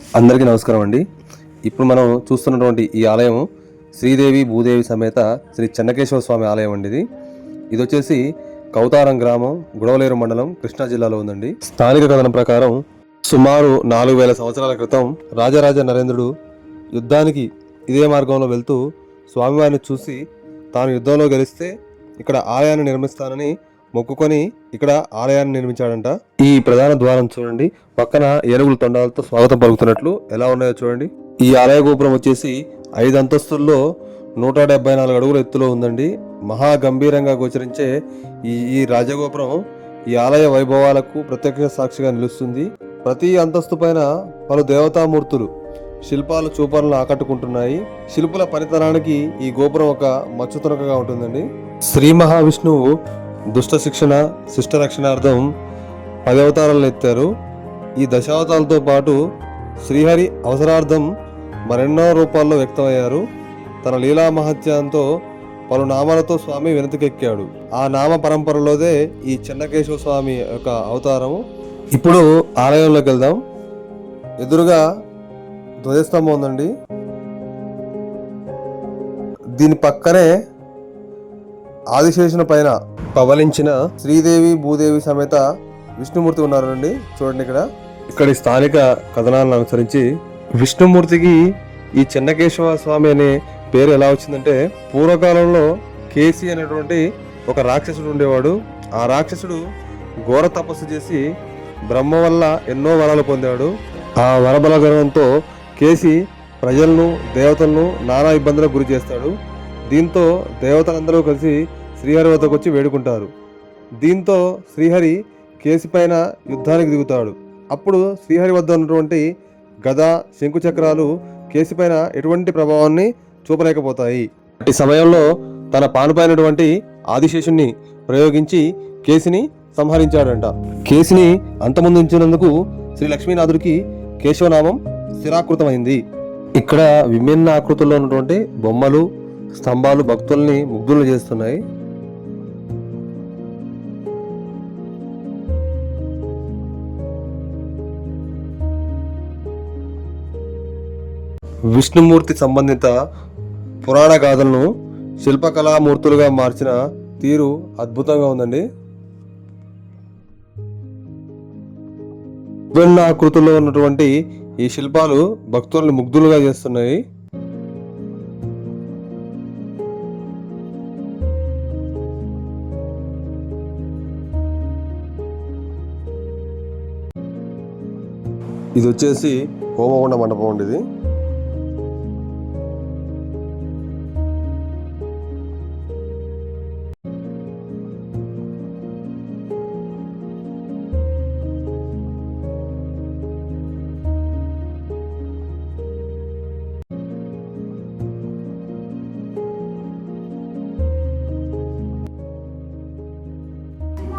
అందరికీ నమస్కారం అండి. ఇప్పుడు మనం చూస్తున్నటువంటి ఈ ఆలయం శ్రీదేవి భూదేవి సమేత శ్రీ చెన్నకేశ్వర స్వామి ఆలయం అండి ఇది. ఇది వచ్చేసి కౌతారం గ్రామం గుడవలేరు మండలం కృష్ణా జిల్లాలో ఉందండి. స్థానిక కథనం ప్రకారం సుమారు నాలుగు వేల సంవత్సరాల క్రితం రాజరాజ నరేంద్రుడు యుద్ధానికి ఇదే మార్గంలో వెళ్తూ స్వామివారిని చూసి తాను యుద్ధంలో గెలిస్తే ఇక్కడ ఆలయాన్ని నిర్మిస్తానని మొక్కుకొని ఇక్కడ ఆలయాన్ని నిర్మించాడంట. ఈ ప్రధాన ద్వారం చూడండి. పక్కన ఏనుగుల తొండాలతో స్వాగతం పలుకుతున్నట్లు ఎలా ఉన్నాయో చూడండి. ఈ ఆలయ గోపురం వచ్చేసి ఐదు అంతస్తుల్లో నూట డెబ్బై నాలుగు అడుగుల ఎత్తులో ఉందండి. మహా గంభీరంగా గోచరించే ఈ ఈ రాజగోపురం ఈ ఆలయ వైభవాలకు ప్రత్యక్ష సాక్షిగా నిలుస్తుంది. ప్రతి అంతస్తు పైన పలు దేవతామూర్తులు శిల్పాలు చూపలను ఆకట్టుకుంటున్నాయి. శిల్పుల పనితనానికి ఈ గోపురం ఒక మచ్చుతునకగా ఉంటుందండి. శ్రీ మహావిష్ణువు దుష్ట శిక్షణ శిష్ట రక్షణార్థం పది అవతారాలను ఎత్తారు. ఈ దశావతారాలతో పాటు శ్రీహరి అవసరార్థం మరెన్నో రూపాల్లో వ్యక్తమయ్యారు. తన లీలా మహత్యంతో పలు నామాలతో స్వామి వెనతికెక్కాడు ఆ నామ పరంపరలోదే ఈ చెన్నకేశవ స్వామి యొక్క అవతారము. ఇప్పుడు ఆలయంలోకి వెళ్దాం. ఎదురుగా ధ్వజస్తంభం ఉందండి. దీని పక్కనే ఆదిశేషుని పైన పవలించిన శ్రీదేవి భూదేవి సమేత విష్ణుమూర్తి ఉన్నారండి. చూడండి ఇక్కడ. ఇక్కడి స్థానిక కథనాలను అనుసరించి విష్ణుమూర్తికి ఈ చెన్నకేశవ స్వామి అనే పేరు ఎలా వచ్చిందంటే పూర్వకాలంలో కేసి అనేటువంటి ఒక రాక్షసుడు ఉండేవాడు. ఆ రాక్షసుడు ఘోర తపస్సు చేసి బ్రహ్మ వల్ల ఎన్నో వరాలు పొందాడు. ఆ వరబల గర్వంతో కేసి ప్రజలను దేవతలను నానా ఇబ్బందులకు గురి చేస్తాడు. దీంతో దేవతలందరూ కలిసి శ్రీహరి వద్దకు వచ్చి వేడుకుంటారు. దీంతో శ్రీహరి కేసి పైన యుద్ధానికి దిగుతాడు. అప్పుడు శ్రీహరి వద్ద ఉన్నటువంటి గద శంకు చక్రాలు పైన ఎటువంటి ప్రభావాన్ని చూపలేకపోతాయి. అట్టి సమయంలో తన పానుపైనటువంటి ఆదిశేషుణ్ణి ప్రయోగించి కేసిని సంహరించాడంట. కేసిని అంతమొందించినందుకు శ్రీ లక్ష్మీనాథుడికి కేశవనామం స్థిరాకృతమైంది ఇక్కడ విభిన్న ఆకృతుల్లో ఉన్నటువంటి బొమ్మలు స్తంభాలు భక్తుల్ని ముగ్ధులు చేస్తున్నాయి. విష్ణుమూర్తి సంబంధిత పురాణ గాథలను శిల్పకళామూర్తులుగా మార్చిన తీరు అద్భుతంగా ఉందండి. విభిన్న ఆకృతుల్లో ఉన్నటువంటి ఈ శిల్పాలు భక్తుల్ని ముగ్ధులుగా చేస్తున్నాయి. ఇది వచ్చేసి హోమగుండ మండపం అండి ఇది.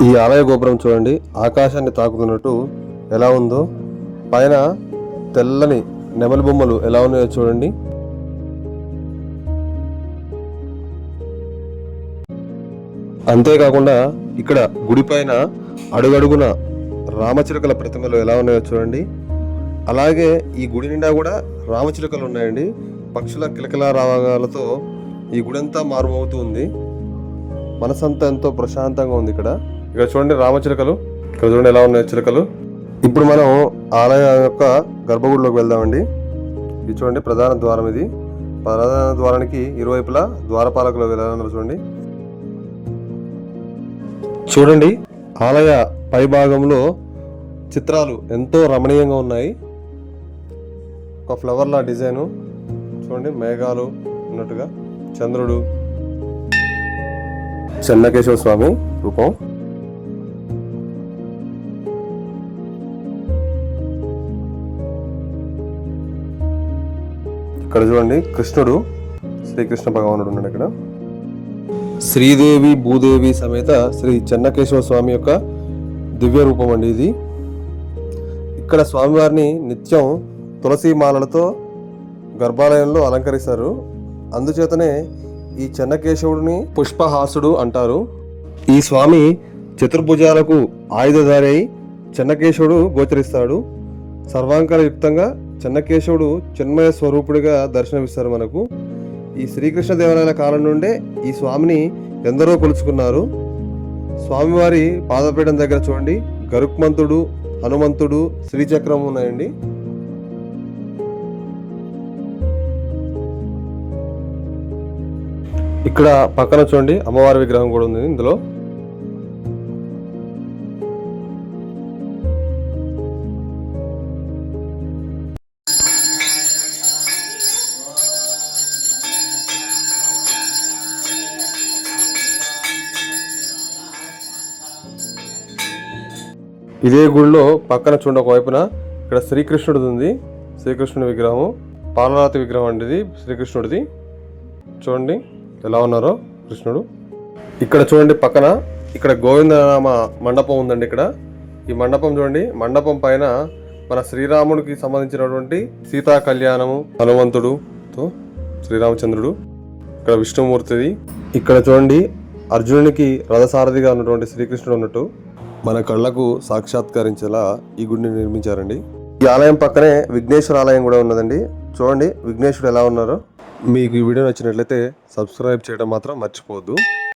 ఈ ఆలయ గోపురం చూడండి. ఆకాశాన్ని తాకుతున్నట్టు ఎలా ఉందో పైన తెల్లని నెమలి బొమ్మలు ఎలా ఉన్నాయో చూడండి. అంతేకాకుండా ఇక్కడ గుడి పైన అడుగడుగున రామచిలుకల ప్రతిమలు ఎలా ఉన్నాయో చూడండి. అలాగే ఈ గుడి నిండా కూడా రామచిలుకలు ఉన్నాయండి. పక్షుల కిలకిల రాగాలతో ఈ గుడి అంతా మారుమవుతూ ఉంది. మనసంతా ఎంతో ప్రశాంతంగా ఉంది ఇక్కడ. ఇక్కడ చూడండి రామచిలుకలు ఇక్కడ చూడండి ఎలా ఉన్నాయి చిలుకలు. ఇప్పుడు మనం ఆలయం యొక్క గర్భగుడిలోకి వెళ్దామండి. ఇది చూడండి ప్రధాన ద్వారం ఇది. ప్రధాన ద్వారానికి ఇరువైపులా ద్వారపాలకులు వెళ్ళాలన్నారు చూడండి. చూడండి ఆలయ పై భాగంలో చిత్రాలు ఎంతో రమణీయంగా ఉన్నాయి. ఒక ఫ్లవర్లా డిజైను చూడండి మేఘాలు ఉన్నట్టుగా. చంద్రుడు. చెన్నకేశ్వర స్వామి రూపం. ఇక్కడ చూడండి కృష్ణుడు శ్రీకృష్ణ భగవానుడు ఉన్నాడు ఇక్కడ. శ్రీదేవి భూదేవి సమేత శ్రీ చెన్నకేశవ స్వామి యొక్క దివ్య రూపం అండి ఇది. ఇక్కడ స్వామివారిని నిత్యం తులసి మాలలతో గర్భాలయంలో అలంకరిస్తారు. అందుచేతనే ఈ చెన్నకేశవుడిని పుష్పహాసుడు అంటారు. ఈ స్వామి చతుర్భుజాలకు ఆయుధధారి అయి చెన్నకేశవుడు గోచరిస్తాడు. సర్వాంకర యుక్తంగా చెన్నకేశవుడు చిన్మయ స్వరూపుడిగా దర్శనమిస్తారు మనకు. ఈ శ్రీకృష్ణ దేవరాయల కాలం నుండే ఈ స్వామిని ఎందరో కొలుచుకున్నారు. స్వామివారి పాదపీఠం దగ్గర చూడండి. గరుక్మంతుడు హనుమంతుడు శ్రీచక్రం ఉన్నాయండి. ఇక్కడ పక్కన చూడండి. అమ్మవారి విగ్రహం కూడా ఉంది ఇందులో. ఇదే గుడిలో పక్కన చూడండి ఒక వైపున ఇక్కడ శ్రీకృష్ణుడిది ఉంది. శ్రీకృష్ణుడి విగ్రహం పాలరాతి విగ్రహం అండి ఇది శ్రీకృష్ణుడిది. చూడండి ఎలా ఉన్నారో కృష్ణుడు. ఇక్కడ చూడండి పక్కన ఇక్కడ గోవిందనామ మండపం ఉందండి ఇక్కడ. ఈ మండపం చూడండి మండపం పైన మన శ్రీరాముడికి సంబంధించినటువంటి సీతా కళ్యాణము హనుమంతుడుతో శ్రీరామచంద్రుడు ఇక్కడ విష్ణుమూర్తిది. ఇక్కడ చూడండి అర్జునునికి రథసారథిగా ఉన్నటువంటి శ్రీకృష్ణుడు ఉన్నట్టు. మన కళ్ళకు సాక్షాత్కరించేలా ఈ గుడిని నిర్మించారండి. ఈ ఆలయం పక్కనే విఘ్నేశ్వర ఆలయం కూడా ఉన్నదండి. చూడండి విఘ్నేశ్వరుడు ఎలా ఉన్నారో. మీకు ఈ వీడియో నచ్చినట్లయితే సబ్స్క్రైబ్ చేయడం మాత్రం మర్చిపోవద్దు.